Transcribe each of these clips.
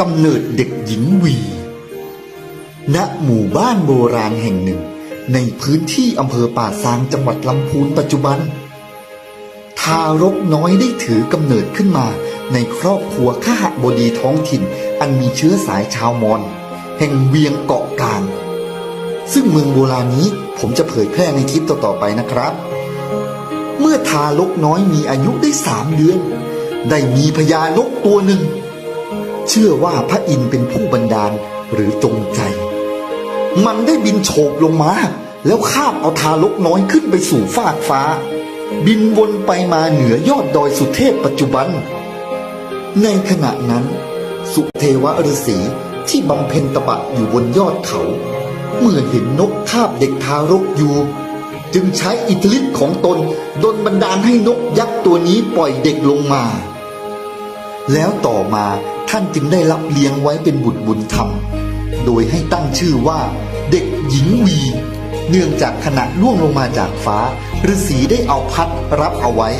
กำเนิดเด็กหญิงวี ณ หมู่บ้านโบราณแห่งหนึ่ง ในพื้นที่อำเภอป่าซางจังหวัดลำพูนปัจจุบัน ทารกน้อยได้ถือกำเนิดขึ้นมาในครอบครัวข้าหบดีท้องถิ่น อันมีเชื้อสายชาวมอญแห่งเวียงเกาะกลาง ซึ่งเมืองโบราณนี้ผมจะเผยแพร่ในคลิปต่อๆไปนะครับ เมื่อทารกน้อยมีอายุได้สามเดือน ได้มีพญานกตัวหนึ่ง เชื่อว่าพระอินทร์เป็นผู้บันดาลหรือจงใจ มันได้บินโฉบลงมา แล้วคาบเอาทารกน้อยขึ้นไปสู่ฟากฟ้า บินวนไปมาเหนือยอดดอยสุเทพปัจจุบัน ในขณะนั้น สุเทวฤาษีที่บำเพ็ญตบะอยู่บนยอดเขา เมื่อเห็นนกคาบเด็กทารกอยู่ จึงใช้อิทธิฤทธิ์ของตนดลบันดาลให้นกยักษ์ตัวนี้ปล่อยเด็กลงมา แล้วต่อมา ท่านจึงได้รับเลี้ยงไว้เป็นบุตรบุญธรรม โดยให้ตั้งชื่อว่า เด็กหญิงวี เนื่องจากขณะล่วงลงมาจากฟ้าฤาษีได้เอาพัดรับเอาไว้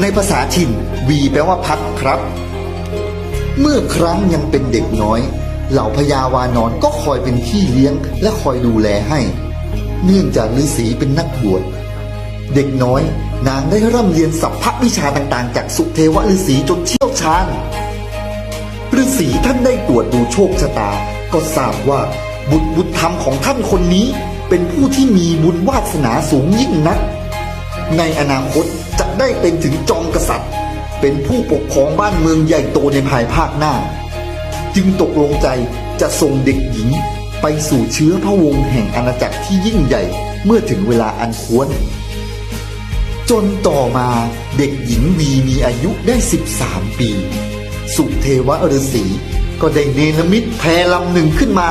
ในภาษาถิ่นวีแปลว่าพัดครับ เมื่อครั้งยังเป็นเด็กน้อย เหล่าพญาวานอนก็คอยเป็นพี่เลี้ยงและคอยดูแลให้ เนื่องจากฤาษีเป็นนักบวชเด็กน้อย นางได้ร่ำเรียนสัพพะวิชาต่างๆ จากสุเทวฤาษีจนเชี่ยวชาญ ฤาษีท่านได้ตรวจดูโชคชะตา ก็ทราบว่าบุตรบุญธรรมของท่านคนนี้เป็นผู้ที่มีบุญวาสนาสูงยิ่งนัก ในอนาคตจะได้เป็นถึงจอมกษัตริย์ เป็นผู้ปกครองบ้านเมืองใหญ่โตในภายภาคหน้า จึงตกลงใจจะส่งเด็กหญิงไปสู่เชื้อพระวงศ์แห่งอาณาจักรที่ยิ่งใหญ่เมื่อถึงเวลาอันควร จนต่อมาเด็กหญิงวีมีอายุได้ 13 ปี เทวฤาษีก็ได้เนรมิตแพลำหนึ่งขึ้นมา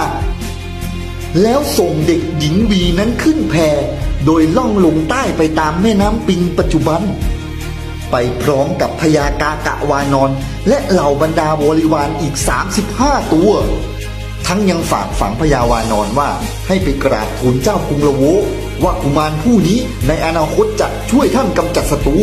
แล้วส่งเด็กหญิงวีนั้นขึ้นแพโดยล่องลงใต้ไปตามแม่น้ำปิงปัจจุบัน ไปพร้อมกับพญากากะวานอน และเหล่าบรรดาบริวารอีก 35 ตัว ทั้งยังฝากฝังพญาวานอนว่าให้ไปกราบทูลเจ้ากรุงละโวว่ากุมารผู้นี้ในอนาคตจะช่วยท่านกำจัดศัตรู